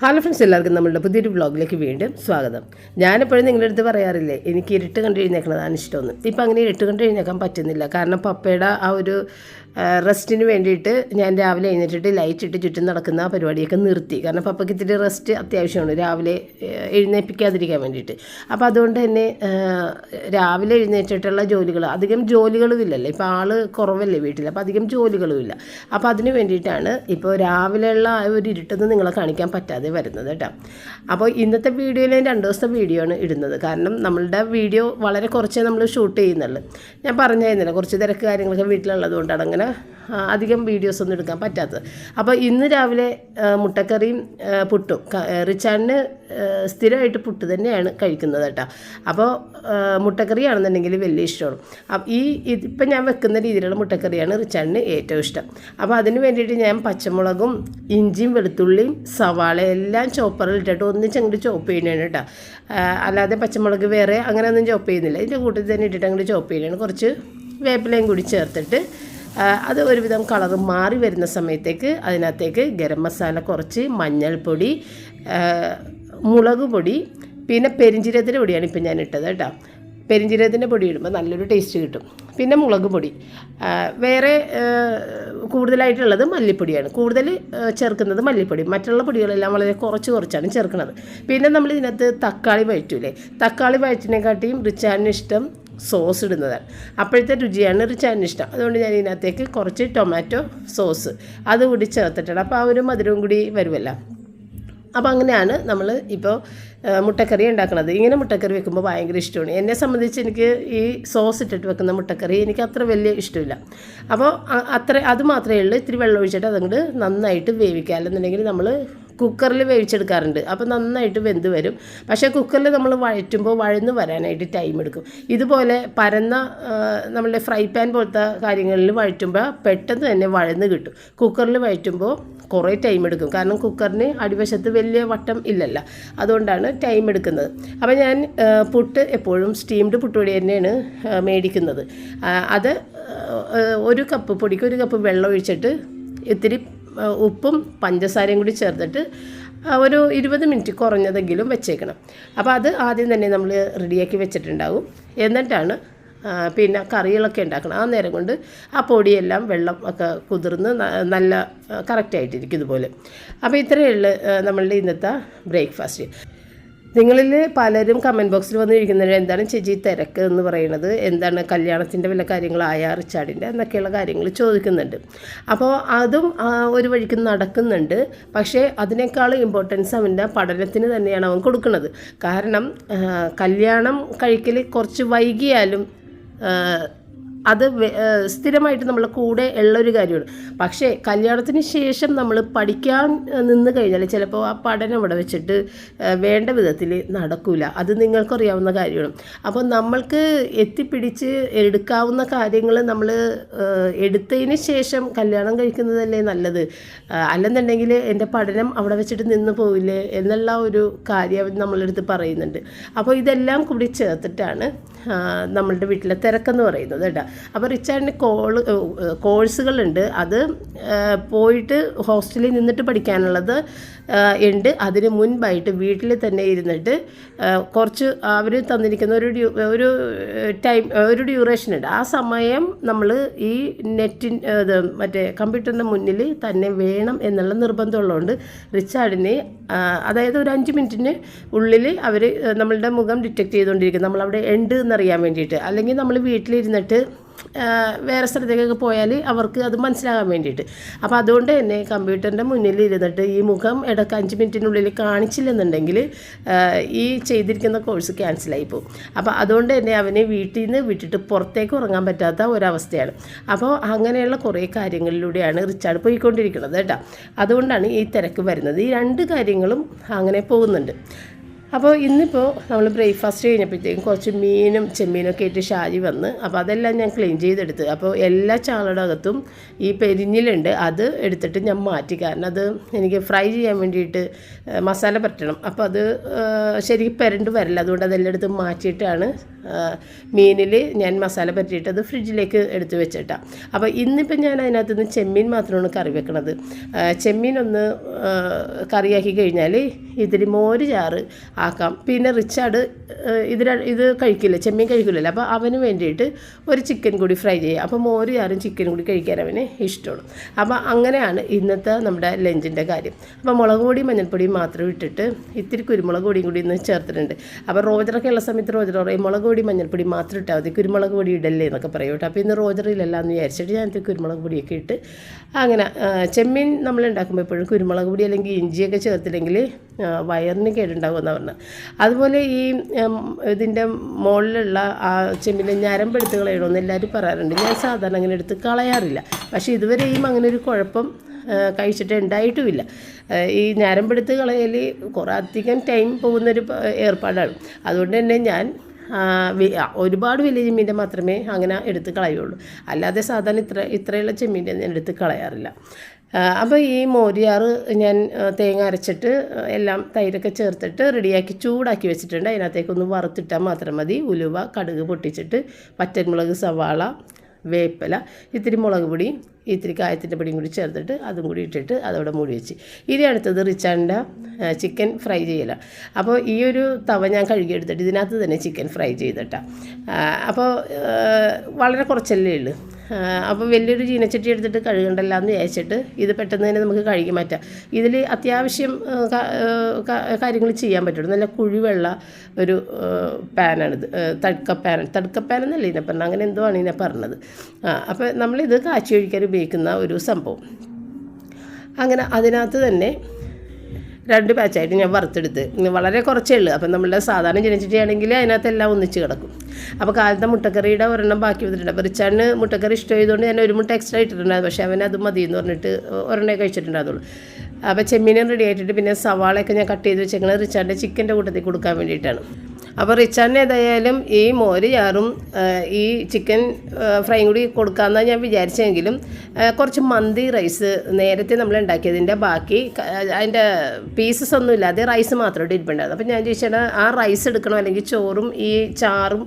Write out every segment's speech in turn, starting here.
Hello friends എല്ലാവർക്കും നമ്മളുടെ പുതിയൊരു വ്ളോഗിലേക്ക് വീണ്ടും സ്വാഗതം. ഞാനെപ്പോഴും നിങ്ങളുടെ അടുത്ത് പറയാറില്ലേ എനിക്ക് ഇരുട്ട് കണ്ടു കഴിഞ്ഞേക്കുന്നതാണ് ഇഷ്ടമെന്ന്. ഇപ്പം അങ്ങനെ ഇരുട്ട് കണ്ടു കഴിഞ്ഞേക്കാൻ പറ്റുന്നില്ല. കാരണം പപ്പയുടെ ആ ഒരു റെസ്റ്റിന് വേണ്ടിയിട്ട് ഞാൻ രാവിലെ എഴുന്നേറ്റിട്ട് ലൈറ്റ് ഇട്ട് ചുറ്റും നടക്കുന്ന പരിപാടിയൊക്കെ നിർത്തി. കാരണം പപ്പയ്ക്ക് ഇത്തിരി റെസ്റ്റ് അത്യാവശ്യമാണ് രാവിലെ എഴുന്നേൽപ്പിക്കാതിരിക്കാൻ വേണ്ടിയിട്ട്. അപ്പോൾ അതുകൊണ്ട് തന്നെ രാവിലെ എഴുന്നേറ്റിട്ടുള്ള ജോലികൾ അധികം ജോലികളുമില്ലല്ലോ ഇപ്പോൾ ആൾ കുറവല്ലേ വീട്ടിൽ അപ്പോൾ അധികം ജോലികളുമില്ല അപ്പോൾ അതിന് വേണ്ടിയിട്ടാണ് ഇപ്പോൾ രാവിലെയുള്ള ആ ഒരു ഇരുട്ടെന്ന് നിങ്ങളെ കാണിക്കാൻ പറ്റാതെ വരുന്നത് കേട്ടോ. അപ്പോൾ ഇന്നത്തെ വീഡിയോയിൽ ഞാൻ രണ്ട് ദിവസത്തെ വീഡിയോ ആണ് ഇടുന്നത്. കാരണം നമ്മളുടെ വീഡിയോ വളരെ കുറച്ചേ നമ്മൾ ഷൂട്ട് ചെയ്യുന്നുള്ളൂ. ഞാൻ പറഞ്ഞായിരുന്നില്ല കുറച്ച് തിരക്ക് കാര്യങ്ങളൊക്കെ വീട്ടിലുള്ളത് കൊണ്ടാണ് അങ്ങനെ അധികം വീഡിയോസ് ഒന്നും എടുക്കാൻ പറ്റാത്തത്. അപ്പോൾ ഇന്ന് രാവിലെ മുട്ടക്കറിയും പുട്ടും ആ, സ്ഥിരമായിട്ട് പുട്ട് തന്നെയാണ് കഴിക്കുന്നത് കേട്ടോ. അപ്പോൾ മുട്ടക്കറിയാണെന്നുണ്ടെങ്കിൽ വലിയ ഇഷ്ടമാണ്. അപ്പം ഈ ഇപ്പം ഞാൻ വെക്കുന്ന രീതിയിലുള്ള മുട്ടക്കറിയാണ് റിച്ചാണിന് ഏറ്റവും ഇഷ്ടം. അപ്പോൾ അതിന് വേണ്ടിയിട്ട് ഞാൻ പച്ചമുളകും ഇഞ്ചിയും വെളുത്തുള്ളിയും സവാള എല്ലാം ചോപ്പറിൽ ഇട്ടിട്ട് ഒന്നിച്ച് അങ്ങോട്ട് ചോപ്പ് ചെയ്യണതാണ് കേട്ടോ അല്ലാതെ പച്ചമുളക് വേറെ അങ്ങനെ ഒന്നും ചോപ്പ് ചെയ്യുന്നില്ല. ഇതിന്റെ കൂട്ടത്തിൽ തന്നെ ഇട്ടിട്ട് അങ്ങോട്ട് ചോപ്പ് ചെയ്യണം കുറച്ച് വേപ്പിലയും കൂടി ചേർത്തിട്ട് അത് ഒരുവിധം കളറ് മാറി വരുന്ന സമയത്തേക്ക് അതിനകത്തേക്ക് ഗരം മസാല കുറച്ച് മഞ്ഞൾപ്പൊടി മുളക് പൊടി പിന്നെ പെരിഞ്ചീരത്തിന്റെ പൊടിയാണ് ഇപ്പം ഞാൻ ഇട്ടത് കേട്ടോ പെരിഞ്ചീരകത്തിന്റെ പൊടി ഇടുമ്പോൾ നല്ലൊരു ടേസ്റ്റ് കിട്ടും. പിന്നെ മുളക് പൊടി. വേറെ കൂടുതലായിട്ടുള്ളത് മല്ലിപ്പൊടിയാണ്. കൂടുതൽ ചേർക്കുന്നത് മല്ലിപ്പൊടി. മറ്റുള്ള പൊടികളെല്ലാം വളരെ കുറച്ച് കുറച്ചാണ് ചേർക്കുന്നത്. പിന്നെ നമ്മൾ ഇതിനകത്ത് തക്കാളി വഴറ്റൂലേ? തക്കാളി വഴറ്റിനെക്കാട്ടിയും റിച്ചാനിന് ഇഷ്ടം സോസ് ഇടുന്നതാണ്. അപ്പോഴത്തെ രുചിയാണ് റിച്ചാനിന് ഇഷ്ടം. അതുകൊണ്ട് ഞാൻ ഇതിനകത്തേക്ക് കുറച്ച് ടൊമാറ്റോ സോസ് അതുകൂടി ചേർത്തിട്ടാണ്. അപ്പോൾ ആ ഒരു മധുരവും കൂടി വരുമല്ലോ. അപ്പോൾ അങ്ങനെയാണ് നമ്മൾ ഇപ്പോൾ മുട്ടക്കറി ഉണ്ടാക്കുന്നത് ഇങ്ങനെ മുട്ടക്കറി വെക്കുമ്പോൾ ഭയങ്കര ഇഷ്ടമാണ് എന്നെ സംബന്ധിച്ച് എനിക്ക് ഈ സോസ് ഇട്ടിട്ട് വെക്കുന്ന മുട്ടക്കറി എനിക്ക് അത്ര വലിയ ഇഷ്ടമില്ല അപ്പോൾ അത്ര അത് മാത്രമേ ഉള്ളൂ. ഇത്തിരി വെള്ളം ഒഴിച്ചിട്ട് അതങ്ങോട്ട് നന്നായിട്ട് വേവിക്കുക അല്ലെന്നുണ്ടെങ്കിൽ നമ്മൾ കുക്കറിൽ വേവിച്ചെടുക്കാറുണ്ട്. അപ്പോൾ നന്നായിട്ട് വെന്ത് വരും. പക്ഷേ കുക്കറിൽ നമ്മൾ വഴറ്റുമ്പോൾ വഴന്ന് വരാനായിട്ട് ടൈം എടുക്കും. ഇതുപോലെ പരന്ന നമ്മളുടെ ഫ്രൈ പാൻ പോലത്തെ കാര്യങ്ങളിൽ വഴറ്റുമ്പോൾ പെട്ടെന്ന് തന്നെ വഴന്ന് കിട്ടും. കുക്കറിൽ വഴറ്റുമ്പോൾ കുറേ ടൈം എടുക്കും. കാരണം കുക്കറിന് അടിവശത്ത് വലിയ വട്ടം ഇല്ലല്ലോ. അതുകൊണ്ടാണ് ടൈം എടുക്കുന്നത്. അപ്പോൾ ഞാൻ പുട്ട് എപ്പോഴും സ്റ്റീംഡ് പുട്ടുപൊടി തന്നെയാണ് മേടിക്കുന്നത്. അത് ഒരു കപ്പ് പൊടിക്ക് ഒരു കപ്പ് വെള്ളം ഒഴിച്ചിട്ട് ഇത്തിരി ഉപ്പും പഞ്ചസാരയും കൂടി ചേർത്തിട്ട് ഒരു ഇരുപത് മിനിറ്റ് കുറഞ്ഞതെങ്കിലും വെച്ചേക്കണം. അപ്പോൾ അത് ആദ്യം തന്നെ നമ്മൾ റെഡിയാക്കി വെച്ചിട്ടുണ്ടാവും. എന്നിട്ടാണ് പിന്നെ കറികളൊക്കെ ഉണ്ടാക്കണം. ആ നേരം കൊണ്ട് ആ പൊടിയെല്ലാം വെള്ളം ഒക്കെ കുതിർന്ന് നല്ല കറക്റ്റായിട്ടിരിക്കും ഇതുപോലെ. അപ്പോൾ ഇത്രയേ ഉള്ളൂ നമ്മളുടെ ഇന്നത്തെ ബ്രേക്ക്ഫാസ്റ്റ്. നിങ്ങളിൽ പലരും കമന്റ് ബോക്സിൽ വന്നിരിക്കുന്നത് എന്താണ് ചേച്ചി തിരക്ക് എന്ന് പറയുന്നത്? എന്താണ് കല്യാണത്തിന്റെ വല്ല കാര്യങ്ങളായ റിച്ചാർഡിന്റെ എന്നൊക്കെയുള്ള കാര്യങ്ങൾ ചോദിക്കുന്നുണ്ട്. അപ്പോൾ അതും ഒരു വഴിക്ക് നടക്കുന്നുണ്ട്. പക്ഷേ അതിനേക്കാൾ ഇമ്പോർട്ടൻസ് അവന്റെ പഠനത്തിന് തന്നെയാണ് അവൻ കൊടുക്കുന്നത്. കാരണം കല്യാണം കഴിക്കൽ കുറച്ച് വൈകിയാലും അത് സ്ഥിരമായിട്ട് നമ്മളെ കൂടെ ഉള്ളൊരു കാര്യമാണ്. പക്ഷേ കല്യാണത്തിന് ശേഷം നമ്മൾ പഠിക്കാൻ നിന്ന് കഴിഞ്ഞാൽ ചിലപ്പോൾ ആ പഠനം ഇവിടെ വെച്ചിട്ട് വേണ്ട വിധത്തിൽ നടക്കില്ല അത് നിങ്ങൾക്കറിയാവുന്ന കാര്യമാണ്. അപ്പോൾ നമ്മൾക്ക് എത്തിപ്പിടിച്ച് എടുക്കാവുന്ന കാര്യങ്ങൾ നമ്മൾ എടുത്തതിന് ശേഷം കല്യാണം കഴിക്കുന്നതല്ലേ നല്ലത്? അല്ലെന്നുണ്ടെങ്കിൽ എന്റെ പഠനം അവിടെ വെച്ചിട്ട് നിന്ന് പോവില്ലേ എന്നുള്ള ഒരു കാര്യം നമ്മളെടുത്ത് പറയുന്നുണ്ട്. അപ്പോൾ ഇതെല്ലാം കൂടി ചേർത്തിട്ടാണ് നമ്മളുടെ വീട്ടിലെ തിരക്കെന്ന് പറയുന്നത് കേട്ടോ. അപ്പോൾ റിച്ചാർഡിന് കോൾ കോഴ്സുകളുണ്ട്. അത് പോയിട്ട് ഹോസ്റ്റലിൽ നിന്നിട്ട് പഠിക്കാനുള്ളത് ഉണ്ട്. അതിന് മുൻപായിട്ട് വീട്ടിൽ തന്നെ ഇരുന്നിട്ട് കുറച്ച് അവർ തന്നിരിക്കുന്ന ഒരു ഒരു ടൈം ഒരു ഡ്യൂറേഷൻ ഉണ്ട്. ആ സമയം നമ്മൾ ഈ നെറ്റിൻ ഇത് മറ്റേ കമ്പ്യൂട്ടറിന്റെ മുന്നിൽ തന്നെ വേണം എന്നുള്ള നിർബന്ധമുള്ളതുകൊണ്ട് റിച്ചാർഡിനെ അതായത് ഒരു അഞ്ച് മിനിറ്റിന് ഉള്ളിൽ അവർ നമ്മളുടെ മുഖം ഡിറ്റക്ട് ചെയ്തുകൊണ്ടിരിക്കും. നമ്മളവിടെ ഉണ്ട് എന്നറിയാൻ വേണ്ടിയിട്ട്. അല്ലെങ്കിൽ നമ്മൾ വീട്ടിലിരുന്നിട്ട് വേറെ സ്ഥലത്തേക്കൊക്കെ പോയാൽ അവർക്ക് അത് മനസ്സിലാകാൻ വേണ്ടിയിട്ട്. അപ്പോൾ അതുകൊണ്ട് തന്നെ കമ്പ്യൂട്ടറിന്റെ മുന്നിൽ ഇരുന്നിട്ട് ഈ മുഖം ഇടയ്ക്ക് അഞ്ച് മിനിറ്റിനുള്ളിൽ കാണിച്ചില്ലെന്നുണ്ടെങ്കിൽ ഈ ചെയ്തിരിക്കുന്ന കോഴ്സ് ക്യാൻസലായി പോകും. അപ്പോൾ അതുകൊണ്ട് തന്നെ അവനെ വീട്ടിൽ നിന്ന് വിട്ടിട്ട് പുറത്തേക്ക് ഉറങ്ങാൻ പറ്റാത്ത ഒരവസ്ഥയാണ്. അപ്പോൾ അങ്ങനെയുള്ള കുറേ കാര്യങ്ങളിലൂടെയാണ് റിച്ചാർഡ് പോയിക്കൊണ്ടിരിക്കുന്നത് കേട്ടോ. അതുകൊണ്ടാണ് ഈ തിരക്ക് വരുന്നത്. ഈ രണ്ട് കാര്യങ്ങളും അങ്ങനെ പോകുന്നുണ്ട്. അപ്പോൾ ഇന്നിപ്പോൾ നമ്മൾ ബ്രേക്ക്ഫാസ്റ്റ് കഴിഞ്ഞപ്പോഴത്തേക്കും കുറച്ച് മീനും ചെമ്മീനൊക്കെ ആയിട്ട് ഷാജി വന്ന് അപ്പോൾ അതെല്ലാം ഞാൻ ക്ലീൻ ചെയ്തെടുത്ത്. അപ്പോൾ എല്ലാ ചാളയുടെ അകത്തും ഈ പെരിഞ്ഞിലുണ്ട്. അത് എടുത്തിട്ട് ഞാൻ മാറ്റി. കാരണം അത് എനിക്ക് ഫ്രൈ ചെയ്യാൻ വേണ്ടിയിട്ട് മസാല പറ്റണം. അപ്പോൾ അത് ശരി പെരണ്ട് വരില്ല. അതുകൊണ്ട് അതെല്ലാം എടുത്ത് മാറ്റിയിട്ടാണ് മീനിൽ ഞാൻ മസാല പറ്റിയിട്ട് അത് ഫ്രിഡ്ജിലേക്ക് എടുത്ത് വെച്ചിട്ടാണ് അപ്പോൾ ഇന്നിപ്പം ഞാൻ അതിനകത്ത് നിന്ന് ചെമ്മീൻ മാത്രമാണ് കറി വെക്കണത്. ചെമ്മീൻ ഒന്ന് കറിയാക്കി കഴിഞ്ഞാൽ ഇതിൽ മോര് ചാറ് ആക്കാം. പിന്നെ റിച്ചാർഡ് ഇത് ഇത് കഴിക്കില്ല? ചെമ്മീൻ കഴിക്കില്ലല്ലോ. അപ്പോൾ അവന് വേണ്ടിയിട്ട് ഒരു ചിക്കൻ കൂടി ഫ്രൈ ചെയ്യുക അപ്പോൾ മോര് ആരും ചിക്കൻ കൂടി കഴിക്കാൻ അവന് ഇഷ്ടമാണ്. അപ്പോൾ അങ്ങനെയാണ് ഇന്നത്തെ നമ്മുടെ ലഞ്ചിന്റെ കാര്യം. അപ്പോൾ മുളക് പൊടിയും മഞ്ഞൾപ്പൊടിയും മാത്രം ഇട്ടിട്ട് ഇത്തിരി കുരുമുളക് പൊടിയും കൂടി ഇന്ന് ചേർത്തിട്ടുണ്ട്. അപ്പോൾ റോജറൊക്കെ ഉള്ള സമയത്ത് റോജർ പറയും മുളക് പൊടി മഞ്ഞൾപ്പൊടി മാത്രം ഇട്ടാൽ മതി. കുരുമുളക് പൊടി ഇടല്ലേ എന്നൊക്കെ പറയും കേട്ടോ. അപ്പോൾ ഇന്ന് റോജറിലല്ല എന്ന് വിചാരിച്ചിട്ട് ഞാൻ ഇത്തിരി കുരുമുളക് പൊടിയൊക്കെ ഇട്ട് അങ്ങനെ ചെമ്മീൻ നമ്മൾ ഉണ്ടാക്കുമ്പോൾ എപ്പോഴും കുരുമുളക് പൊടി അല്ലെങ്കിൽ ഇഞ്ചിയൊക്കെ ചേർത്തില്ലെങ്കിൽ വയറിന് കേടുണ്ടാകുമെന്നാണ് പറഞ്ഞത്. അതുപോലെ ഈ ഇതിന്റെ മുകളിലുള്ള ആ ചെമ്പിന്റെ ഞരമ്പെടുത്ത് കളയണമെന്ന് എല്ലാവരും പറയാറുണ്ട്. ഞാൻ സാധാരണ അങ്ങനെ എടുത്ത് കളയാറില്ല. പക്ഷേ ഇതുവരെയും അങ്ങനെ ഒരു കുഴപ്പം കഴിച്ചിട്ട് ഉണ്ടായിട്ടുമില്ല. ഈ ഞരമ്പെടുത്ത് കളയൽ കുറേ അധികം ടൈം പോകുന്നൊരു ഏർപ്പാടാണ്. അതുകൊണ്ട് തന്നെ ഞാൻ ഒരുപാട് വലിയ ചെമ്മീന്റെ മാത്രമേ അങ്ങനെ എടുത്ത് കളയുള്ളൂ. അല്ലാതെ സാധാരണ ഇത്ര ഇത്രയുള്ള ചെമ്മീന്റെ ഞാൻ എടുത്ത് കളയാറില്ല. അപ്പോൾ ഈ മോരിയാറ് ഞാൻ തേങ്ങ അരച്ചിട്ട് എല്ലാം തൈരൊക്കെ ചേർത്തിട്ട് റെഡിയാക്കി ചൂടാക്കി വെച്ചിട്ടുണ്ട്. അതിനകത്തേക്കൊന്ന് വറുത്തിട്ടാൽ മാത്രം മതി. ഉലുവ കടുക് പൊട്ടിച്ചിട്ട് പച്ചമുളക് സവാള വേപ്പില ഇത്തിരി മുളക് പൊടി ഇത്തിരി കായത്തിന്റെ പൊടിയും കൂടി ചേർത്തിട്ട് അതും കൂടി ഇട്ടിട്ട് അതവിടെ മൂടി വെച്ച്. ഇനി അടുത്തത് റിച്ചാന്റെ ചിക്കൻ ഫ്രൈ ചെയ്യല അപ്പോൾ ഈ ഒരു തവ ഞാൻ കഴുകിയെടുത്തിട്ട് ഇതിനകത്ത് തന്നെ ചിക്കൻ ഫ്രൈ ചെയ്തിട്ടാണ് അപ്പോൾ വളരെ കുറച്ചല്ലേ ഉള്ളൂ. അപ്പോൾ വലിയൊരു ചീനച്ചട്ടി എടുത്തിട്ട് കഴുകണ്ടല്ല എന്ന് വിചാരിച്ചിട്ട് ഇത് പെട്ടെന്ന് തന്നെ നമുക്ക് കഴുകി മാറ്റാം. ഇതിൽ അത്യാവശ്യം കാര്യങ്ങൾ ചെയ്യാൻ പറ്റുള്ളൂ. നല്ല കുഴിവെള്ള ഒരു പാനാണിത് ആ, തടുക്ക പാൻ. തടുക്ക പാൻ എന്നല്ല ഇതിനെ പറഞ്ഞത് അങ്ങനെ എന്തോ ആണ് ഇതിനെ പറഞ്ഞത് അപ്പോൾ നമ്മളിത് കാച്ചി ഒഴിക്കാൻ ഉപയോഗിക്കുന്ന ഒരു സംഭവം. അങ്ങനെ അതിനകത്ത് തന്നെ രണ്ട് ബാച്ചായിട്ട് ഞാൻ വറുത്തെടുത്ത്. വളരെ കുറച്ചേ ഉള്ളൂ. അപ്പം നമ്മളുടെ സാധാരണ ജനിച്ചിട്ടാണെങ്കിൽ അതിനകത്ത് എല്ലാം ഒന്നിച്ച് കിടക്കും. അപ്പോൾ കാലത്തെ മുട്ടക്കറിയുടെ ഒരെണ്ണം ബാക്കി വന്നിട്ടുണ്ട്. അപ്പോൾ റിച്ചാണ് മുട്ടക്കറി ഇഷ്ടമായതുകൊണ്ട് ഞാൻ ഒരു മുട്ട എക്സ്ട്രാ ഇട്ടിട്ടുണ്ടായിരുന്നു പക്ഷേ അവൻ അത് മതി എന്ന് പറഞ്ഞിട്ട് ഒരെണ്ണേ കഴിച്ചിട്ടുണ്ടായിരുന്നുള്ളൂ അപ്പോൾ ചെമ്മീനും റെഡി ആയിട്ടിട്ട് പിന്നെ സവാളയൊക്കെ ഞാൻ കട്ട് ചെയ്ത് വെച്ചേക്കുന്നത് റിച്ചാന്റെ ചിക്കന്റെ കൂട്ടത്തിൽ കൊടുക്കാൻ വേണ്ടിയിട്ടാണ്. അപ്പോൾ റിച്ചാർഡിന് ഏതായാലും ഈ മോര് ചാറും ഈ ചിക്കൻ ഫ്രൈയും കൂടി കൊടുക്കാമെന്നാണ് ഞാൻ വിചാരിച്ചെങ്കിലും കുറച്ച് മന്തി റൈസ് നേരത്തെ നമ്മൾ ഉണ്ടാക്കിയതിന്റെ ബാക്കി അതിന്റെ പീസസ് ഒന്നും ഇല്ലാതെ റൈസ് മാത്രമായിട്ട് ഇരിപ്പുണ്ടായിരുന്നു. അപ്പോൾ ഞാൻ ചോദിച്ചാൽ ആ റൈസ് എടുക്കണം? അല്ലെങ്കിൽ ചോറും ഈ ചാറും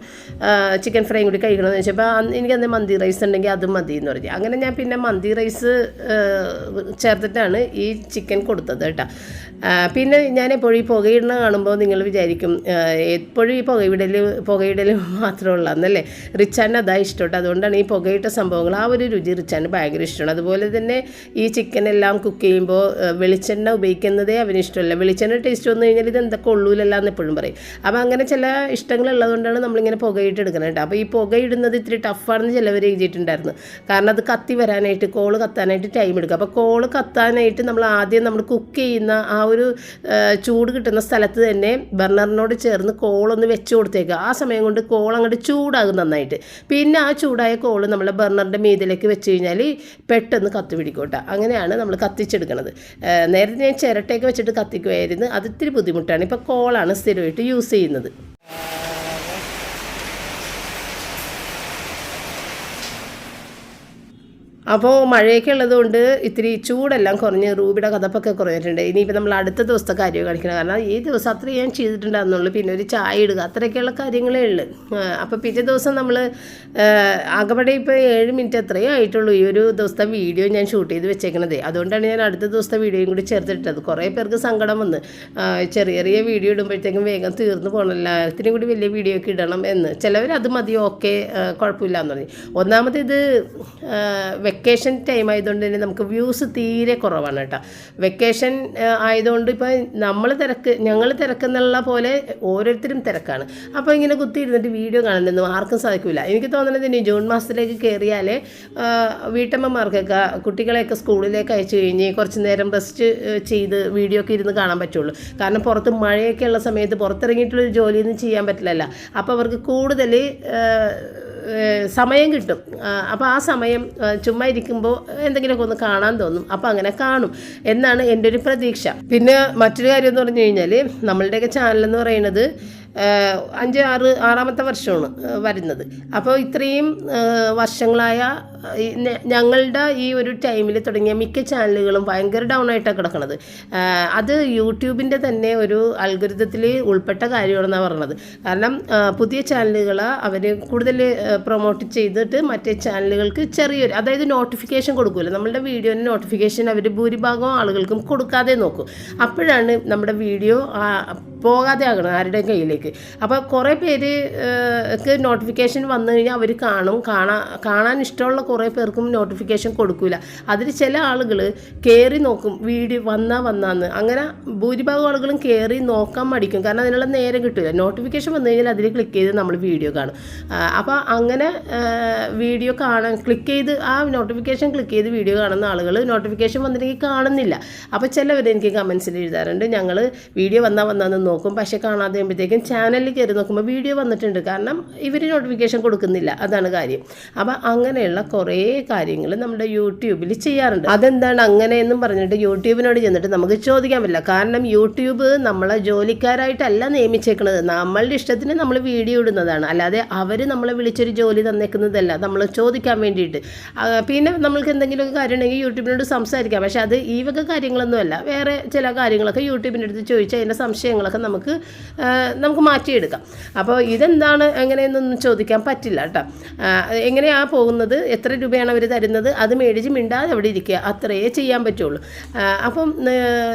ചിക്കൻ ഫ്രൈയും കൂടി കഴിക്കണമെന്ന് ചോദിച്ചപ്പോൾ എനിക്ക് അന്ന് മന്തി റൈസ് ഉണ്ടെങ്കിൽ അത് മതി എന്ന് പറഞ്ഞു. അങ്ങനെ ഞാൻ പിന്നെ മന്തി റൈസ് ചേർത്തിട്ടാണ് ഈ ചിക്കൻ കൊടുത്തത് കേട്ടോ. പിന്നെ ഞാൻ എപ്പോഴും ഈ പുകയിടണ കാണുമ്പോൾ നിങ്ങൾ വിചാരിക്കും ആ, എപ്പോഴും ഈ പുകയിടൽ പുകയിടൽ മാത്രമേ മാത്രമുള്ളതെന്നല്ലേ റിച്ചാൻ അതാ ഇഷ്ടപ്പെട്ടു അതുകൊണ്ടാണ് ഈ പുകയിട്ട സംഭവങ്ങൾ ആ ഒരു രുചി റിച്ചാൻ ഭയങ്കര ഇഷ്ടമാണ്. അതുപോലെ തന്നെ ഈ ചിക്കൻ എല്ലാം കുക്ക് ചെയ്യുമ്പോൾ വെളിച്ചെണ്ണ ഉപയോഗിക്കുന്നതേ അവന് ഇഷ്ടമല്ല. വെളിച്ചെണ്ണ ടേസ്റ്റ് വന്നു കഴിഞ്ഞാൽ ഇത് എന്തൊക്കെ ഉള്ളൂലല്ല എന്ന് എപ്പോഴും പറയും. അപ്പോൾ അങ്ങനെ ചില ഇഷ്ടങ്ങളുള്ളതുകൊണ്ടാണ് നമ്മളിങ്ങനെ പുകയിട്ട് എടുക്കുന്നത് അപ്പോൾ ഈ പുകയിടുന്നത് ഇത്തിരി ടഫാണെന്ന് ചിലവർ എഴുതിയിട്ടുണ്ടായിരുന്നു. കാരണം അത് കത്തി വരാനായിട്ട് കോൾ കത്താനായിട്ട് ടൈം എടുക്കും. അപ്പോൾ കോൾ കത്താനായിട്ട് നമ്മൾ ആദ്യം നമ്മൾ കുക്ക് ചെയ്യുന്ന ആ ഒരു ചൂട് കിട്ടുന്ന സ്ഥലത്ത് തന്നെ ബർണറിനോട് ചേർന്ന് കോളൊന്ന് വെച്ച് കൊടുത്തേക്കുക ആ സമയം കൊണ്ട് കോൾ അങ്ങോട്ട് ചൂടാകും നന്നായിട്ട്. പിന്നെ ആ ചൂടായ കോൾ നമ്മൾ ബർണറിന്റെ മീതിലേക്ക് വെച്ച് കഴിഞ്ഞാൽ പെട്ടെന്ന് കത്തി പിടിക്കോട്ടെ. അങ്ങനെയാണ് നമ്മൾ കത്തിച്ചെടുക്കുന്നത് നേരത്തെ ഞാൻ ചിരട്ടയൊക്കെ വെച്ചിട്ട് കത്തിക്കുമായിരുന്നു അത് ഇത്തിരി ബുദ്ധിമുട്ടാണ്. ഇപ്പോൾ കോളാണ് സ്ഥിരമായിട്ട് യൂസ് ചെയ്യുന്നത്. അപ്പോൾ മഴയൊക്കെ ഉള്ളതുകൊണ്ട് ഇത്തിരി ചൂടെല്ലാം കുറഞ്ഞ് റൂബിയുടെ കഥപ്പൊക്കെ കുറഞ്ഞിട്ടുണ്ട്. ഇനിയിപ്പോൾ നമ്മൾ അടുത്ത ദിവസത്തെ കാര്യം കാണിക്കണം. കാരണം ഈ ദിവസം അത്രയും ഞാൻ ചെയ്തിട്ടുണ്ടായിരുന്നുള്ളൂ. പിന്നെ ഒരു ചായ ഇടുക അത്രയൊക്കെയുള്ള കാര്യങ്ങളേ ഉള്ളൂ. അപ്പോൾ പിറ്റേ ദിവസം നമ്മൾ അകപടെ ഇപ്പോൾ ഏഴ് മിനിറ്റ് എത്രയേ ആയിട്ടുള്ളൂ ഈ ഒരു ദിവസത്തെ വീഡിയോ ഞാൻ ഷൂട്ട് ചെയ്ത് വെച്ചേക്കണത്. അതുകൊണ്ടാണ് ഞാൻ അടുത്ത ദിവസത്തെ വീഡിയോയും കൂടി ചേർത്തിട്ടത്. കുറേ പേർക്ക് സങ്കടം വന്ന് ചെറിയ ചെറിയ വീഡിയോ ഇടുമ്പോഴത്തേക്കും വേഗം തീർന്നു പോകണമല്ല ഇത്തിരി കൂടി വലിയ വീഡിയോ ഒക്കെ ഇടണം എന്ന്. ചിലവർ അത് മതി ഓക്കെ കുഴപ്പമില്ല എന്ന് പറഞ്ഞു. ഒന്നാമത് ഇത് വെക്കേഷൻ ടൈം ആയതുകൊണ്ട് തന്നെ നമുക്ക് വ്യൂസ് തീരെ കുറവാണ് കേട്ടോ. വെക്കേഷൻ ആയതുകൊണ്ട് ഇപ്പോൾ നമ്മൾ തിരക്ക് ഞങ്ങൾ തിരക്കെന്നുള്ള പോലെ ഓരോരുത്തരും തിരക്കാണ്. അപ്പോൾ ഇങ്ങനെ കുത്തി കുത്തിയിരുന്നിട്ട് വീഡിയോ കാണണമെന്നും ആർക്കും സാധിക്കില്ല എനിക്ക് തോന്നുന്നത് ഇനി ജൂൺ മാസത്തിലേക്ക് കയറിയാൽ വീട്ടമ്മമാർക്കൊക്കെ കുട്ടികളെയൊക്കെ സ്കൂളിലേക്ക് അയച്ചു കഴിഞ്ഞ് കുറച്ച് നേരം റെസ്റ്റ് ചെയ്ത് വീഡിയോ ഒക്കെ ഇരുന്ന് കാണാൻ പറ്റുള്ളൂ. കാരണം പുറത്ത് മഴയൊക്കെ ഉള്ള സമയത്ത് പുറത്തിറങ്ങിയിട്ടുള്ളൊരു ജോലിയൊന്നും ചെയ്യാൻ പറ്റില്ലല്ലോ. അപ്പോൾ അവർക്ക് കൂടുതൽ സമയം കിട്ടും. അപ്പോൾ ആ സമയം ചുമ്മാ ഇരിക്കുമ്പോൾ എന്തെങ്കിലുമൊക്കെ ഒന്ന് കാണാൻ തോന്നും. അപ്പോൾ അങ്ങനെ കാണും. എന്നാണ് എന്റെ ഒരു പ്രതീക്ഷ. പിന്നെ മറ്റൊരു കാര്യം എന്ന് പറഞ്ഞു കഴിഞ്ഞാൽ നമ്മളുടെയൊക്കെ ചാനൽ എന്ന് പറയുന്നത് അഞ്ച് ആറ് ആറാമത്തെ വർഷമാണ് വരുന്നത്. അപ്പോൾ ഇത്രയും വർഷങ്ങളായ ഞങ്ങളുടെ ഈ ഒരു ടൈമിൽ തുടങ്ങിയ മിക്ക ചാനലുകളും ഭയങ്കര ഡൗൺ ആയിട്ടാണ് കിടക്കുന്നത് അത് യൂട്യൂബിന്റെ തന്നെ ഒരു അൽഗുരുതത്തിൽ ഉൾപ്പെട്ട കാര്യമാണെന്നാണ് പറഞ്ഞത്. കാരണം പുതിയ ചാനലുകൾ അവർ കൂടുതൽ പ്രൊമോട്ട് ചെയ്തിട്ട് മറ്റേ ചാനലുകൾക്ക് ചെറിയൊരു അതായത് നോട്ടിഫിക്കേഷൻ കൊടുക്കില്ല നമ്മളുടെ വീഡിയോന് നോട്ടിഫിക്കേഷൻ അവർ ഭൂരിഭാഗം ആളുകൾക്കും കൊടുക്കാതെ നോക്കും. അപ്പോഴാണ് നമ്മുടെ വീഡിയോ പോകാതെ ആകണം ആരുടെയും കയ്യിലേക്ക്. അപ്പോൾ കുറേ പേര് ക്ക് നോട്ടിഫിക്കേഷൻ വന്നു കഴിഞ്ഞാൽ അവർ കാണും. കാണാൻ കാണാൻ ഇഷ്ടമുള്ള കുറേ പേർക്കും നോട്ടിഫിക്കേഷൻ കൊടുക്കില്ല അതിൽ ചില ആളുകൾ കയറി നോക്കും വീഡിയോ വന്നാ വന്നാന്ന്. അങ്ങനെ ഭൂരിഭാഗം ആളുകളും കയറി നോക്കാൻ മടിക്കും. കാരണം അതിനുള്ള നേരം കിട്ടില്ല നോട്ടിഫിക്കേഷൻ വന്നു കഴിഞ്ഞാൽ അതിൽ ക്ലിക്ക് ചെയ്ത് നമ്മൾ വീഡിയോ കാണും. അപ്പോൾ അങ്ങനെ വീഡിയോ കാണാൻ ക്ലിക്ക് ചെയ്ത് ആ നോട്ടിഫിക്കേഷൻ ക്ലിക്ക് ചെയ്ത് വീഡിയോ കാണുന്ന ആളുകൾ നോട്ടിഫിക്കേഷൻ വന്നിട്ടെങ്കിൽ കാണുന്നില്ല. അപ്പോൾ ചിലവർ എനിക്ക് കമൻസിൽ എഴുതാറുണ്ട്. ഞങ്ങൾ വീഡിയോ വന്നാൽ വന്നാന്ന് നോക്കും. പക്ഷേ കാണാതെ ചാനലിൽ കയറി നോക്കുമ്പോൾ വീഡിയോ വന്നിട്ടുണ്ട്. കാരണം ഇവർ നോട്ടിഫിക്കേഷൻ കൊടുക്കുന്നില്ല. അതാണ് കാര്യം. അപ്പോൾ അങ്ങനെയുള്ള കുറേ കാര്യങ്ങൾ നമ്മുടെ യൂട്യൂബിൽ ചെയ്യാറുണ്ട്. അതെന്താണ് അങ്ങനെയെന്നും പറഞ്ഞിട്ട് യൂട്യൂബിനോട് ചെന്നിട്ട് നമുക്ക് ചോദിക്കാൻ പറ്റില്ല. കാരണം യൂട്യൂബ് നമ്മളെ ജോലിക്കാരായിട്ടല്ല നിയമിച്ചേക്കുന്നത് നമ്മളുടെ ഇഷ്ടത്തിന് നമ്മൾ വീഡിയോ ഇടുന്നതാണ്. അല്ലാതെ അവർ നമ്മളെ വിളിച്ചൊരു ജോലി തന്നേക്കുന്നതല്ല. നമ്മൾ ചോദിക്കാൻ വേണ്ടിയിട്ട്. പിന്നെ നമ്മൾക്ക് എന്തെങ്കിലുമൊക്കെ കാര്യം ഉണ്ടെങ്കിൽ യൂട്യൂബിനോട് സംസാരിക്കാം. പക്ഷേ അത് ഈ വക കാര്യങ്ങളൊന്നുമല്ല. വേറെ ചില കാര്യങ്ങളൊക്കെ യൂട്യൂബിന്റെ അടുത്ത് ചോദിച്ചാൽ അതിന്റെ സംശയങ്ങളൊക്കെ നമുക്ക് ആ, നമുക്ക് മാറ്റിയെടുക്കാം. അപ്പോൾ ഇതെന്താണ് എങ്ങനെയെന്നൊന്നും ചോദിക്കാൻ പറ്റില്ല കേട്ടോ. എങ്ങനെയാണ് പോകുന്നത്? എത്ര രൂപയാണ് അവർ തരുന്നത്? അത് മേടിച്ച് മിണ്ടാതെ അവിടെ ഇരിക്കുക. അത്രയേ ചെയ്യാൻ പറ്റുള്ളൂ. അപ്പം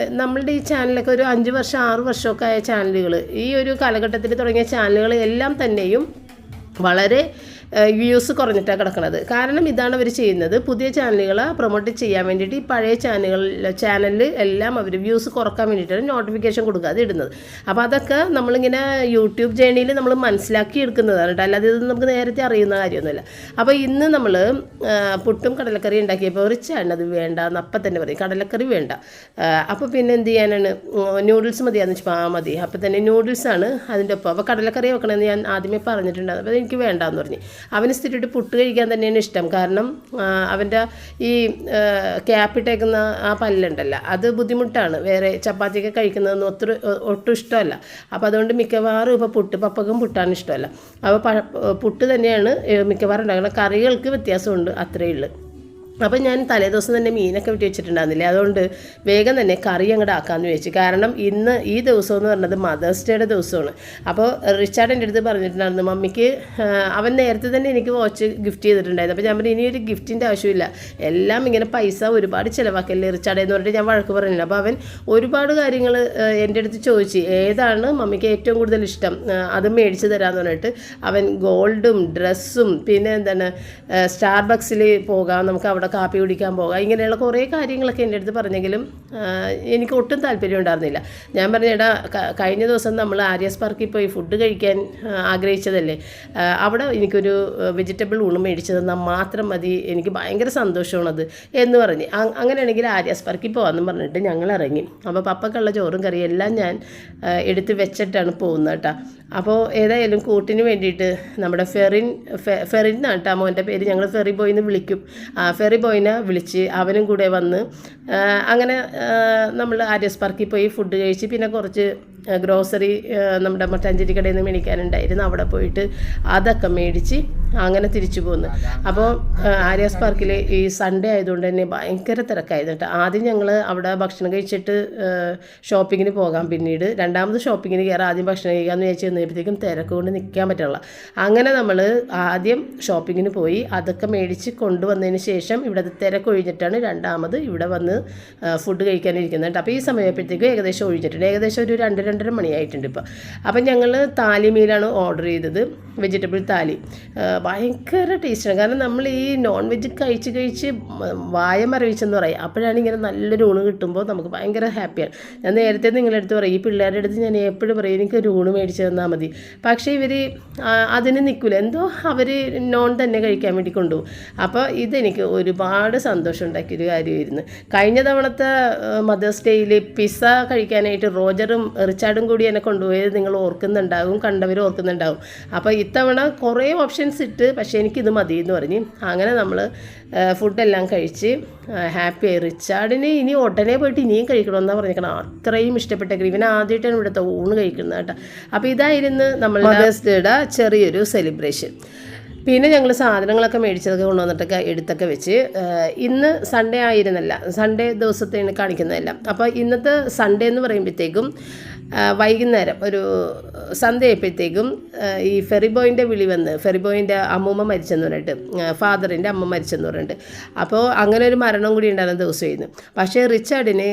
നമ്മളുടെ ഈ ചാനലൊക്കെ ഒരു അഞ്ച് വർഷം ആറ് വർഷമൊക്കെ ആയ ചാനലുകൾ ഈ ഒരു കാലഘട്ടത്തിൽ തുടങ്ങിയ ചാനലുകൾ എല്ലാം തന്നെയും വളരെ വ്യൂസ് കുറഞ്ഞിട്ടാണ് കിടക്കുന്നത് കാരണം ഇതാണ് അവർ ചെയ്യുന്നത്. പുതിയ ചാനലുകളെ പ്രൊമോട്ട് ചെയ്യാൻ വേണ്ടിയിട്ട് ഈ പഴയ ചാനലുകളിൽ ചാനലിൽ എല്ലാം അവർ വ്യൂസ് കുറയ്ക്കാൻ വേണ്ടിയിട്ടാണ് നോട്ടിഫിക്കേഷൻ കൊടുക്കാതെ ഇടുന്നത്. അപ്പോൾ അതൊക്കെ നമ്മളിങ്ങനെ യൂട്യൂബ് ജേണിയിൽ നമ്മൾ മനസ്സിലാക്കി എടുക്കുന്നതാണ് കേട്ടോ. അല്ലാതെ ഇതൊന്നും നമുക്ക് നേരത്തെ അറിയുന്ന കാര്യമൊന്നുമില്ല. അപ്പോൾ ഇന്ന് നമ്മൾ പുട്ടും കടലക്കറി ഉണ്ടാക്കിയപ്പോൾ ഒരു അത് വേണ്ട എന്ന് അപ്പം തന്നെ പറയും. കടലക്കറി വേണ്ട. അപ്പോൾ പിന്നെ എന്ത് ചെയ്യാനാണ്? നൂഡിൽസ് മതിയാന്ന് വെച്ചപ്പോൾ ആ മതി. അപ്പോൾ തന്നെ നൂഡിൽസാണ് അതിന്റെ ഒപ്പം. അപ്പോൾ കടലക്കറി വെക്കണമെന്ന് ഞാൻ ആദ്യമേ പറഞ്ഞിട്ടുണ്ടായിരുന്നു. അപ്പോൾ എനിക്ക് വേണ്ടാന്ന് പറഞ്ഞു. അവന് സ്ഥിരമായിട്ട് പുട്ട് കഴിക്കാൻ തന്നെയാണ് ഇഷ്ടം. കാരണം അവന്റെ ഈ ക്യാപ്പിട്ടേക്കുന്ന ആ പല്ലുണ്ടല്ലോ അത് ബുദ്ധിമുട്ടാണ്. വേറെ ചപ്പാത്തിയൊക്കെ കഴിക്കുന്നതൊന്നും ഒത്തിരി ഒട്ടും ഇഷ്ടമല്ല. അപ്പോൾ അതുകൊണ്ട് മിക്കവാറും ഇപ്പോൾ പുട്ട് പപ്പക്കും പുട്ടാണ് ഇഷ്ടമല്ല. അപ്പോൾ പുട്ട് തന്നെയാണ് മിക്കവാറും ഉണ്ടാക്കുന്നത്. കറികൾക്ക് വ്യത്യാസമുണ്ട് അത്രയേ ഉള്ളൂ. അപ്പം ഞാൻ തലേദിവസം തന്നെ മീനൊക്കെ വിട്ടി വെച്ചിട്ടുണ്ടായിരുന്നില്ലേ? അതുകൊണ്ട് വേഗം തന്നെ കറി അങ്ങോട്ട് ആക്കാമെന്ന് വിചാരിച്ചു. കാരണം ഇന്ന് ഈ ദിവസം എന്ന് പറഞ്ഞത് മദേഴ്സ് ഡേയുടെ ദിവസമാണ്. അപ്പോൾ റിച്ചാർഡ് എന്റെ അടുത്ത് പറഞ്ഞിട്ടുണ്ടായിരുന്നു മമ്മിക്ക് അവൻ നേരത്തെ തന്നെ എനിക്ക് വാച്ച് ഗിഫ്റ്റ് ചെയ്തിട്ടുണ്ടായിരുന്നു. അപ്പോൾ ഞാൻ പറഞ്ഞു ഇനി ഒരു ഗിഫ്റ്റിന്റെ ആവശ്യമില്ല. എല്ലാം ഇങ്ങനെ പൈസ ഒരുപാട് ചിലവാക്കല്ലേ റിച്ചാർഡ്? എന്ന് പറഞ്ഞിട്ട് ഞാൻ വഴക്ക് പറഞ്ഞില്ല. അപ്പോൾ അവൻ ഒരുപാട് കാര്യങ്ങൾ എന്റെ അടുത്ത് ചോദിച്ചു ഏതാണ് മമ്മിക്ക് ഏറ്റവും കൂടുതൽ ഇഷ്ടം? അത് മേടിച്ച് തരാമെന്ന് പറഞ്ഞിട്ട് അവൻ ഗോൾഡും ഡ്രസ്സും പിന്നെ എന്താണ് സ്റ്റാർബക്സിൽ പോകാം നമുക്ക് അവിടെ കാപ്പി കുടിക്കാൻ പോകുക ഇങ്ങനെയുള്ള കുറേ കാര്യങ്ങളൊക്കെ എന്റെ അടുത്ത് പറഞ്ഞെങ്കിലും എനിക്ക് ഒട്ടും താല്പര്യം ഉണ്ടായിരുന്നില്ല. ഞാൻ പറഞ്ഞു എടാ കഴിഞ്ഞ ദിവസം നമ്മൾ ആര്യസ് പാർക്കിൽ പോയി ഫുഡ് കഴിക്കാൻ ആഗ്രഹിച്ചതല്ലേ? അവിടെ എനിക്കൊരു വെജിറ്റബിൾ ഊണ് മേടിച്ചു തന്നാൽ മാത്രം മതി എനിക്ക് ഭയങ്കര സന്തോഷമാണത് എന്ന് പറഞ്ഞ്. അങ്ങനെയാണെങ്കിൽ ആര്യസ് പാർക്കിൽ പോകാമെന്ന് പറഞ്ഞിട്ട് ഞങ്ങൾ ഇറങ്ങി. അപ്പോൾ പപ്പക്കുള്ള ചോറും കറിയും എല്ലാം ഞാൻ എടുത്ത് വെച്ചിട്ടാണ് പോകുന്നത് കേട്ടോ. അപ്പോൾ ഏതായാലും കൂട്ടിന് വേണ്ടിയിട്ട് നമ്മുടെ ഫെറിൻ ഫെറിൻ എന്നാണ് കേട്ടോ മോന്റെ പേര്. ഞങ്ങൾ ഫെറി പോയിന്ന് വിളിക്കും. ആ ഫെറി ബോയിനെ വിളിച്ച് അവനും കൂടെ വന്ന് അങ്ങനെ നമ്മൾ ആര്യസ് പാർക്കിൽ പോയി ഫുഡ് കഴിച്ച് പിന്നെ കുറച്ച് ഗ്രോസറി നമ്മുടെ മട്ടാഞ്ചേരി കടയിൽ നിന്ന് മേടിക്കാനുണ്ടായിരുന്നു. അവിടെ പോയിട്ട് അതൊക്കെ മേടിച്ച് അങ്ങനെ തിരിച്ചു പോന്നു. അപ്പോൾ ആര്യാസ് പാർക്കിൽ ഈ സൺഡേ ആയതുകൊണ്ട് തന്നെ ഭയങ്കര തിരക്കായിരുന്നു കേട്ടോ. ആദ്യം ഞങ്ങൾ അവിടെ ഭക്ഷണം കഴിച്ചിട്ട് ഷോപ്പിങ്ങിന് പോകാം പിന്നീട്. രണ്ടാമത് ഷോപ്പിങ്ങിന് കയറാം. ആദ്യം ഭക്ഷണം കഴിക്കാമെന്ന് വിചാരിച്ച് കഴിഞ്ഞപ്പോഴത്തേക്കും തിരക്ക് കൊണ്ട് നിൽക്കാൻ പറ്റില്ല അങ്ങനെ നമ്മൾ ആദ്യം ഷോപ്പിങ്ങിന് പോയി. അതൊക്കെ മേടിച്ച് കൊണ്ടുവന്നതിന് ശേഷം ഇവിടെ തിരക്കൊഴിഞ്ഞിട്ടാണ് രണ്ടാമത് ഇവിടെ വന്ന് ഫുഡ് കഴിക്കാനിരിക്കുന്നത് കേട്ടോ. അപ്പോൾ ഈ സമയപ്പോഴത്തേക്കും ഏകദേശം ഒഴിഞ്ഞിട്ടുണ്ട്. ഏകദേശം ഒരു രണ്ട് രണ്ടര മണിയായിട്ടുണ്ട് ഇപ്പോൾ അപ്പം ഞങ്ങൾ താലിമീലാണ് ഓർഡർ ചെയ്തത്. വെജിറ്റബിൾ താലി. ഭയങ്കര ടേസ്റ്റാണ്. കാരണം നമ്മൾ ഈ നോൺ വെജ് കഴിച്ച് കഴിച്ച് വായ മരവിച്ചെന്ന് പറയും. അപ്പോഴാണ് ഇങ്ങനെ നല്ലൊരു ഊണ് കിട്ടുമ്പോൾ നമുക്ക് ഭയങ്കര ഹാപ്പിയാണ് ഞാൻ നേരത്തെ നിങ്ങളുടെ അടുത്ത് പറയും ഈ പിള്ളേരുടെ അടുത്ത് ഞാൻ എപ്പോഴും പറയും എനിക്ക് ഒരു ഊണ് മേടിച്ച് തന്നാൽ മതി. പക്ഷേ ഇവർ അതിന് നിൽക്കില്ല എന്തോ അവർ നോൺ തന്നെ കഴിക്കാൻ വേണ്ടി കൊണ്ടുപോകും. അപ്പോൾ ഇതെനിക്ക് ഒരുപാട് സന്തോഷം ഉണ്ടാക്കിയൊരു കാര്യമായിരുന്നു. കഴിഞ്ഞ തവണത്തെ മദേഴ്സ് ഡേയിൽ പിസ്സ കഴിക്കാനായിട്ട് റോജറും റിച്ചാർഡും കൂടി എന്നെ കൊണ്ടുപോയത് നിങ്ങൾ ഓർക്കുന്നുണ്ടാകും കണ്ടവർ ഓർക്കുന്നുണ്ടാകും. അപ്പോൾ ഇത്തവണ കുറേ ഓപ്ഷൻസ് ഇട്ട് പക്ഷേ എനിക്കിത് മതി എന്ന് പറഞ്ഞ് അങ്ങനെ നമ്മൾ ഫുഡെല്ലാം കഴിച്ച് ഹാപ്പി ആയി. റിച്ചാർഡിന് ഇനി ഉടനെ പോയിട്ട് ഇനിയും കഴിക്കണമെന്നാണ് പറഞ്ഞേക്കണം അത്രയും ഇഷ്ടപ്പെട്ട ഇവൻ ആദ്യമായിട്ടാണ് ഇവിടുത്തെ ഊണ് കഴിക്കുന്നത് കേട്ടോ. അപ്പോൾ ഇതായിരുന്നു നമ്മൾ മദേഴ്സ് ഡേയുടെ ചെറിയൊരു സെലിബ്രേഷൻ പിന്നെ ഞങ്ങൾ സാധനങ്ങളൊക്കെ മേടിച്ചതൊക്കെ കൊണ്ടുവന്നിട്ടൊക്കെ എടുത്തൊക്കെ വെച്ച് ഇന്ന് സൺഡേ ആയിരുന്നല്ല. സൺഡേ ദിവസത്തേന് കാണിക്കുന്നതല്ല. അപ്പോൾ ഇന്നത്തെ സൺഡേ എന്ന് പറയുമ്പോഴത്തേക്കും വൈകുന്നേരം ഒരു സന്ധ്യ ആയപ്പോഴത്തേക്കും ഈ ഫെറിബോയിന്റെ വിളി വന്ന് ഫെറിബോയിന്റെ അമ്മൂമ്മ മരിച്ചെന്ന് പറഞ്ഞിട്ട് ഫാദറിന്റെ അമ്മ മരിച്ചെന്ന് പറഞ്ഞിട്ട്. അപ്പോൾ അങ്ങനെ ഒരു മരണം കൂടി ഉണ്ടായിരുന്ന ദിവസമായിരുന്നു. പക്ഷേ റിച്ചാർഡിന്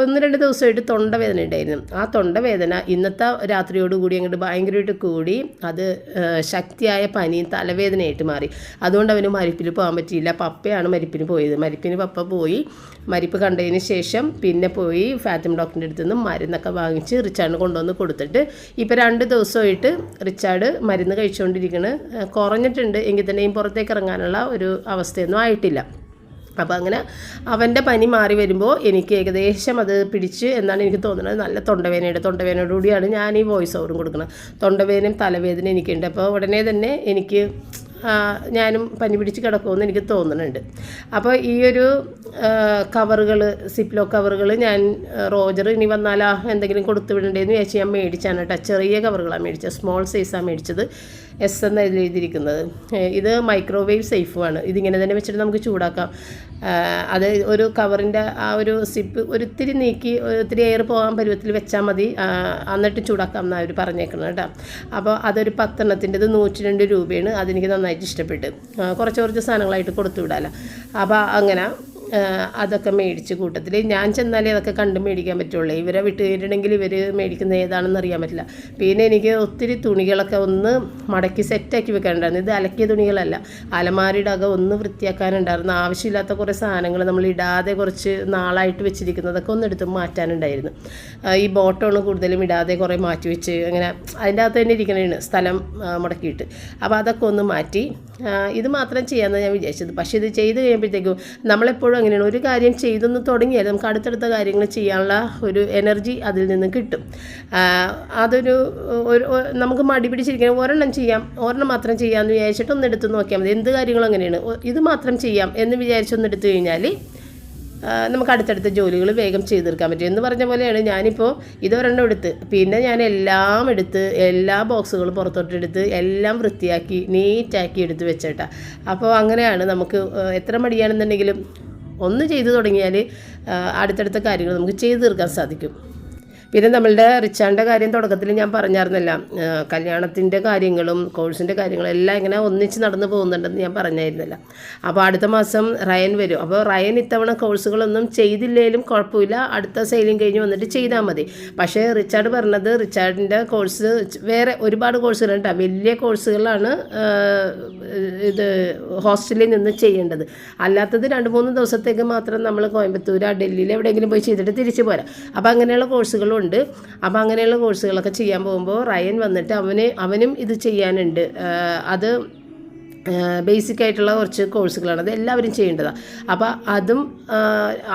ഒന്ന് രണ്ട് ദിവസമായിട്ട് തൊണ്ടവേദന ഉണ്ടായിരുന്നു. ആ തൊണ്ടവേദന ഇന്നത്തെ രാത്രിയോടുകൂടി അങ്ങോട്ട് ഭയങ്കരമായിട്ട് കൂടി അത് ശക്തിയായ പനിയും തലവേദനയായിട്ട് മാറി. അതുകൊണ്ട് അവന് മരിപ്പിന് പോകാൻ പറ്റിയില്ല. പപ്പയാണ് മരിപ്പിന് പോയത്. മരിപ്പിന് പപ്പ പോയി മരിപ്പ് കണ്ടതിന് ശേഷം പിന്നെ പോയി ഫാത്തിമ ഡോക്ടറിന്റെ അടുത്ത് നിന്ന് മരുന്നൊക്കെ വാങ്ങിച്ച് റിച്ചാർഡിന് കൊണ്ടുവന്ന് കൊടുത്തിട്ട് ഇപ്പോൾ രണ്ട് ദിവസമായിട്ട് റിച്ചാർഡ് മരുന്ന് കഴിച്ചുകൊണ്ടിരിക്കുന്നത് കുറഞ്ഞിട്ടുണ്ട്. എങ്കിൽ തന്നെയും പുറത്തേക്ക് ഇറങ്ങാനുള്ള ഒരു അവസ്ഥയൊന്നും ആയിട്ടില്ല. അപ്പോൾ അങ്ങനെ അവന്റെ പനി മാറി വരുമ്പോൾ എനിക്ക് ഏകദേശം അത് പിടിച്ച് എന്നാണ് എനിക്ക് തോന്നുന്നത്. നല്ല തൊണ്ടവേദനയുടെ കൂടിയാണ് ഞാൻ ഈ വോയിസ് ഓവറും കൊടുക്കുന്നത്. തൊണ്ടവേദനയും തലവേദന എനിക്കുണ്ട്. അപ്പോൾ ഉടനെ തന്നെ എനിക്ക് ഞാനും പനി പിടിച്ച് കിടക്കുമെന്ന് എനിക്ക് തോന്നുന്നുണ്ട്. അപ്പോൾ ഈ ഒരു കവറുകൾ സിപ്ലോ കവറുകൾ ഞാൻ റോജർ ഇനി വന്നാലാ എന്തെങ്കിലും കൊടുത്തു വിടണ്ടേന്ന് വിചാരിച്ച് ഞാൻ മേടിച്ചാണ് കേട്ടോ. ചെറിയ കവറുകളാണ് മേടിച്ചത്. സ്മോൾ സൈസാണ് മേടിച്ചത്. എസ് എന്ന് എഴുതിയിരിക്കുന്നത്. ഇത് മൈക്രോവേവ് സേഫുമാണ് ഇതിങ്ങനെ തന്നെ വെച്ചിട്ട് നമുക്ക് ചൂടാക്കാം. അത് ഒരു കവറിന്റെ ആ ഒരു സിപ്പ് ഒരിത്തിരി നീക്കി ഒത്തിരി എയർ പോകാൻ പരുവത്തിൽ വെച്ചാൽ മതി. എന്നിട്ട് ചൂടാക്കാം എന്നാണ് അവർ പറഞ്ഞേക്കുന്നത് കേട്ടോ. അപ്പോൾ അതൊരു പത്തെണ്ണത്തിന്റെത് നൂറ്റി രണ്ട് രൂപയാണ്. അതെനിക്ക് നന്നായിട്ട് ഇഷ്ടപ്പെട്ട്. കുറച്ച് കുറച്ച് സാധനങ്ങളായിട്ട് കൊടുത്തു വിടാമല്ലോ അപ്പോൾ അങ്ങനെ അതൊക്കെ മേടിച്ച് കൂട്ടത്തിൽ ഞാൻ ചെന്നാലേ അതൊക്കെ കണ്ട് മേടിക്കാൻ പറ്റുള്ളൂ. ഇവരെ വിട്ട് കഴിഞ്ഞിട്ടുണ്ടെങ്കിൽ ഇവർ മേടിക്കുന്നത് ഏതാണെന്ന് അറിയാൻ പറ്റില്ല. പിന്നെ എനിക്ക് ഒത്തിരി തുണികളൊക്കെ ഒന്ന് മടക്കി സെറ്റാക്കി വെക്കാനുണ്ടായിരുന്നു. ഇത് അലക്കിയ തുണികളല്ല. അലമാരിയുടെ അകം ഒന്ന് വൃത്തിയാക്കാനുണ്ടായിരുന്നു. ആവശ്യമില്ലാത്ത കുറേ സാധനങ്ങൾ നമ്മൾ ഇടാതെ കുറച്ച് നാളായിട്ട് വെച്ചിരിക്കുന്നതൊക്കെ ഒന്ന് എടുത്ത് മാറ്റാനുണ്ടായിരുന്നു. ഈ ബോട്ടമാണ് കൂടുതലും ഇടാതെ കുറേ മാറ്റി വെച്ച് അങ്ങനെ അതിന്റെ അകത്ത് തന്നെ ഇരിക്കണേണ് സ്ഥലം മുടക്കിയിട്ട്. അപ്പോൾ അതൊക്കെ ഒന്ന് മാറ്റി. ഇത് മാത്രം ചെയ്യാമെന്നാണ് ഞാൻ വിചാരിച്ചത്. പക്ഷേ ഇത് ചെയ്ത് കഴിയുമ്പോഴത്തേക്കും നമ്മളെപ്പോഴും അങ്ങനെയാണ്. ഒരു കാര്യം ചെയ്തൊന്ന് തുടങ്ങിയാൽ നമുക്ക് അടുത്തടുത്ത കാര്യങ്ങൾ ചെയ്യാനുള്ള ഒരു എനർജി അതിൽ നിന്ന് കിട്ടും. അതൊരു നമുക്ക് മടി പിടിച്ചിരിക്കണം. ഒരെണ്ണം ചെയ്യാം ഒരെണ്ണം മാത്രം ചെയ്യാമെന്ന് വിചാരിച്ചിട്ട് ഒന്ന് എടുത്ത് നോക്കിയാൽ മതി. എന്ത് കാര്യങ്ങളും അങ്ങനെയാണ്. ഇത് മാത്രം ചെയ്യാം എന്ന് വിചാരിച്ചൊന്ന് എടുത്തു കഴിഞ്ഞാൽ നമുക്ക് അടുത്തടുത്ത ജോലികൾ വേഗം ചെയ്തു തീർക്കാൻ പറ്റും. എന്ന് പറഞ്ഞ പോലെയാണ് ഞാനിപ്പോൾ ഇതൊരെണ്ണം എടുത്ത് പിന്നെ ഞാൻ എല്ലാം എടുത്ത് എല്ലാ ബോക്സുകളും പുറത്തോട്ടെടുത്ത് എല്ലാം വൃത്തിയാക്കി നീറ്റാക്കി എടുത്ത് വെച്ചേട്ടാ. അപ്പോൾ അങ്ങനെയാണ് നമുക്ക് എത്ര മടിയാണെന്നുണ്ടെങ്കിലും ഒന്ന് ചെയ്തു തുടങ്ങിയാൽ അടുത്തടുത്ത കാര്യങ്ങൾ നമുക്ക് ചെയ്തു തീർക്കാൻ സാധിക്കും. പിന്നെ നമ്മളുടെ റിച്ചാന്റെ കാര്യം തുടക്കത്തിൽ ഞാൻ പറഞ്ഞായിരുന്നല്ല. കല്യാണത്തിന്റെ കാര്യങ്ങളും കോഴ്സിന്റെ കാര്യങ്ങളും എല്ലാം ഇങ്ങനെ ഒന്നിച്ച് നടന്നു പോകുന്നുണ്ടെന്ന് ഞാൻ പറഞ്ഞായിരുന്നില്ല. അപ്പോൾ അടുത്ത മാസം റയൻ വരും. അപ്പോൾ റയൻ ഇത്തവണ കോഴ്സുകളൊന്നും ചെയ്തില്ലേലും കുഴപ്പമില്ല. അടുത്ത സെയിലിംഗ് കഴിഞ്ഞ് വന്നിട്ട് ചെയ്താൽ മതി. പക്ഷേ റിച്ചാർഡ് പറഞ്ഞത് റിച്ചാർഡിന്റെ കോഴ്സ് വേറെ ഒരുപാട് കോഴ്സുകളുണ്ട് വലിയ കോഴ്സുകളാണ് ഇത് ഹോസ്റ്റലിൽ നിന്ന് ചെയ്യേണ്ടത്. അല്ലാത്തത് രണ്ട് മൂന്ന് ദിവസത്തേക്ക് മാത്രം നമ്മൾ കോയമ്പത്തൂർ ഡൽഹിയിൽ എവിടെയെങ്കിലും പോയി ചെയ്തിട്ട് തിരിച്ചു പോരാം. അപ്പോൾ അങ്ങനെയുള്ള കോഴ്സുകളും ഉണ്ട്. അപ്പോൾ അങ്ങനെയുള്ള കോഴ്സുകളൊക്കെ ചെയ്യാൻ പോകുമ്പോൾ റയൻ വന്നിട്ട് അവന് അവനും ഇത് ചെയ്യാനുണ്ട്. അത് ബേസിക് ആയിട്ടുള്ള കുറച്ച് കോഴ്സുകളാണ് അത് എല്ലാവരും ചെയ്യേണ്ടതാണ് അപ്പോൾ അതും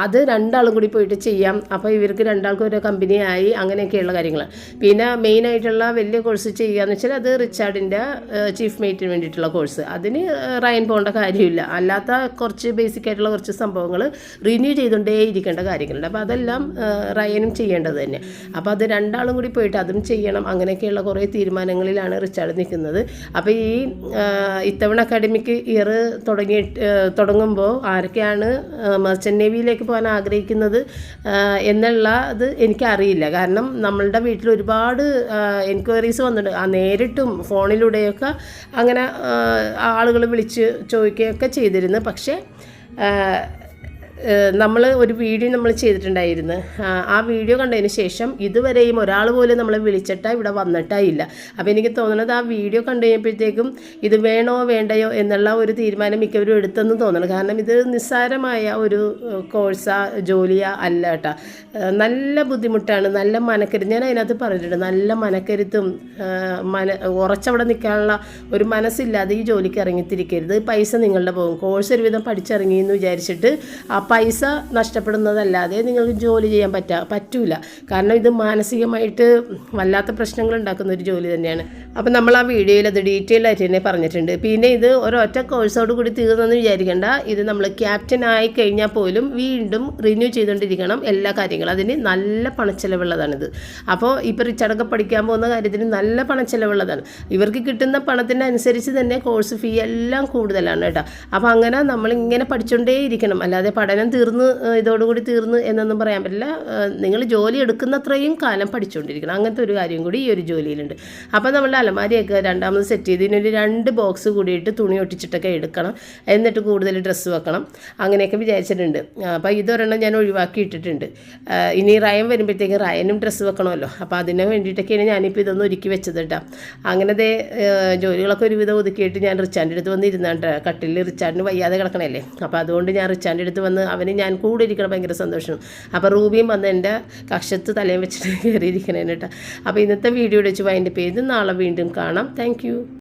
അത് രണ്ടാളും കൂടി പോയിട്ട് ചെയ്യാം. അപ്പോൾ ഇവർക്ക് രണ്ടാൾക്കും ഒരു കമ്പനിയായി അങ്ങനെയൊക്കെയുള്ള കാര്യങ്ങളാണ് പിന്നെ മെയിനായിട്ടുള്ള വലിയ കോഴ്സ് ചെയ്യുകയെന്ന് വെച്ചാൽ അത് റിച്ചാർഡിന്റെ ചീഫ് മെയ്റ്റിന് വേണ്ടിയിട്ടുള്ള കോഴ്സ് അതിന് റയൻ പോകേണ്ട കാര്യമില്ല. അല്ലാത്ത കുറച്ച് ബേസിക് ആയിട്ടുള്ള കുറച്ച് സംഭവങ്ങൾ റിന്യൂ ചെയ്തുകൊണ്ടേ ഇരിക്കേണ്ട കാര്യങ്ങളുണ്ട്. അപ്പോൾ അതെല്ലാം റയനും ചെയ്യേണ്ടത് തന്നെ. അപ്പോൾ അത് രണ്ടാളും കൂടി പോയിട്ട് അതും ചെയ്യണം. അങ്ങനെയൊക്കെയുള്ള കുറേ തീരുമാനങ്ങളിലാണ് റിച്ചാർഡ് നിൽക്കുന്നത് അപ്പോൾ ഈ ആ, ഇത്തവണ അക്കാഡമിക്ക് ഇയർ തുടങ്ങി തുടങ്ങുമ്പോൾ ആരൊക്കെയാണ് മെർച്ചന്റ് നേവിയിലേക്ക് പോകാൻ ആഗ്രഹിക്കുന്നത് എന്നുള്ളത് എനിക്കറിയില്ല. കാരണം നമ്മളുടെ വീട്ടിൽ ഒരുപാട് എൻക്വയറീസ് വന്നിട്ടുണ്ട് ആ നേരിട്ടും ഫോണിലൂടെയൊക്കെ അങ്ങനെ ആളുകൾ വിളിച്ച് ചോദിക്കുകയൊക്കെ ചെയ്തിരുന്നു. പക്ഷേ നമ്മൾ ഒരു വീഡിയോ നമ്മൾ ചെയ്തിട്ടുണ്ടായിരുന്നു. ആ, വീഡിയോ കണ്ടതിന് ശേഷം ഇതുവരെയും ഒരാൾ പോലും നമ്മളെ വിളിച്ചിട്ടാ ഇവിടെ വന്നിട്ടായില്ല അപ്പോൾ എനിക്ക് തോന്നുന്നത് ആ വീഡിയോ കണ്ടു കഴിഞ്ഞപ്പോഴത്തേക്കും ഇത് വേണോ വേണ്ടയോ എന്നുള്ള ഒരു തീരുമാനം മിക്കവരും എടുത്തെന്ന് തോന്നുന്നു കാരണം ഇത് നിസ്സാരമായ ഒരു കോഴ്സാ ജോലിയാ അല്ല കേട്ടോ. നല്ല ബുദ്ധിമുട്ടാണ് നല്ല മനക്കരുത്ത്. ഞാൻ അതിനകത്ത് പറഞ്ഞിട്ടുണ്ട് നല്ല മനക്കരുത്തും മന ഉറച്ചവിടെ നിൽക്കാനുള്ള ഒരു മനസ്സില്ലാതെ ഈ ജോലിക്ക് ഇറങ്ങിത്തിരിക്കരുത്. പൈസ നിങ്ങളുടെ പോകും. കോഴ്സ് ഒരുവിധം പഠിച്ചിറങ്ങി എന്ന് വിചാരിച്ചിട്ട് ആ പൈസ നഷ്ടപ്പെടുന്നതല്ലാതെ നിങ്ങൾക്ക് ജോലി ചെയ്യാൻ പറ്റാ പറ്റൂല. കാരണം ഇത് മാനസികമായിട്ട് വല്ലാത്ത പ്രശ്നങ്ങൾ ഉണ്ടാക്കുന്ന ഒരു ജോലി തന്നെയാണ്. അപ്പം നമ്മൾ ആ വീഡിയോയിൽ അത് ഡീറ്റെയിൽ ആയിട്ട് തന്നെ പറഞ്ഞിട്ടുണ്ട്. പിന്നെ ഇത് ഒരൊറ്റ കോഴ്സോട് കൂടി തീർന്നെന്ന് വിചാരിക്കേണ്ട. ഇത് നമ്മൾ ക്യാപ്റ്റൻ ആയി കഴിഞ്ഞാൽ പോലും വീണ്ടും റിന്യൂ ചെയ്തുകൊണ്ടിരിക്കണം എല്ലാ കാര്യങ്ങളും. അതിന് നല്ല പണച്ചെലവുള്ളതാണിത്. അപ്പോൾ ഇപ്പോൾ റിച്ചടക്കം പഠിക്കാൻ പോകുന്ന കാര്യത്തിന് നല്ല പണച്ചെലവുള്ളതാണ്. ഇവർക്ക് കിട്ടുന്ന പണത്തിനനുസരിച്ച് തന്നെ കോഴ്സ് ഫീ എല്ലാം കൂടുതലാണ് കേട്ടോ. അപ്പോൾ അങ്ങനെ നമ്മളിങ്ങനെ പഠിച്ചുകൊണ്ടേ ഇരിക്കണം അല്ലാതെ പഠനം തീർന്ന് ഏഹ്, ഇതോടുകൂടി തീർന്ന് എന്നൊന്നും പറയാൻ പറ്റില്ല. നിങ്ങൾ ജോലി എടുക്കുന്നത്രയും കാലം പഠിച്ചുകൊണ്ടിരിക്കണം അങ്ങനത്തെ ഒരു കാര്യം കൂടി ഈ ഒരു ജോലിയിലുണ്ട്. അപ്പോൾ നമ്മൾ അലമാരിയൊക്കെ രണ്ടാമത് സെറ്റ് ചെയ്ത് ഇതിനൊരു രണ്ട് ബോക്സ് കൂടിയിട്ട് തുണി ഒട്ടിച്ചിട്ടൊക്കെ എടുക്കണം. എന്നിട്ട് കൂടുതൽ ഡ്രസ്സ് വെക്കണം. അങ്ങനെയൊക്കെ വിചാരിച്ചിട്ടുണ്ട്. അപ്പോൾ ഇതൊരെണ്ണം ഞാൻ ഒഴിവാക്കി ഇട്ടിട്ടുണ്ട്. ഇനി റയൻ വരുമ്പോഴത്തേക്കും റയനും ഡ്രസ്സ് വെക്കണമല്ലോ. അപ്പോൾ അതിന് വേണ്ടിയിട്ടൊക്കെയാണ് ഞാനിപ്പോൾ ഇതൊന്നും ഒരുക്കി വെച്ചത് കേട്ടോ. അങ്ങനെ ദേ ഏ, ജോലികളൊക്കെ ഒരുവിധം ഒതുക്കിയിട്ട് ഞാൻ റിച്ചാന്റെ അടുത്ത് വന്നിരുന്നാണ്ട് കട്ടിലിൽ റിച്ചാർഡിന് വയ്യാതെ കിടക്കണല്ലേ അപ്പോൾ അതുകൊണ്ട് ഞാൻ റിച്ചാന്റെ അടുത്ത് വന്ന് അവന് ഞാൻ കൂടെ ഇരിക്കണം ഭയങ്കര സന്തോഷം. അപ്പോൾ റൂബിയും വന്ന് എന്റെ കക്ഷത്ത് തലയും വെച്ചിട്ട് കയറിയിരിക്കണേന് കേട്ടോ. അപ്പോൾ ഇന്നത്തെ വീഡിയോ വെച്ച് വൈൻഡപ്പ് ചെയ്ത് നാളെ വീണ്ടും കാണാം. താങ്ക്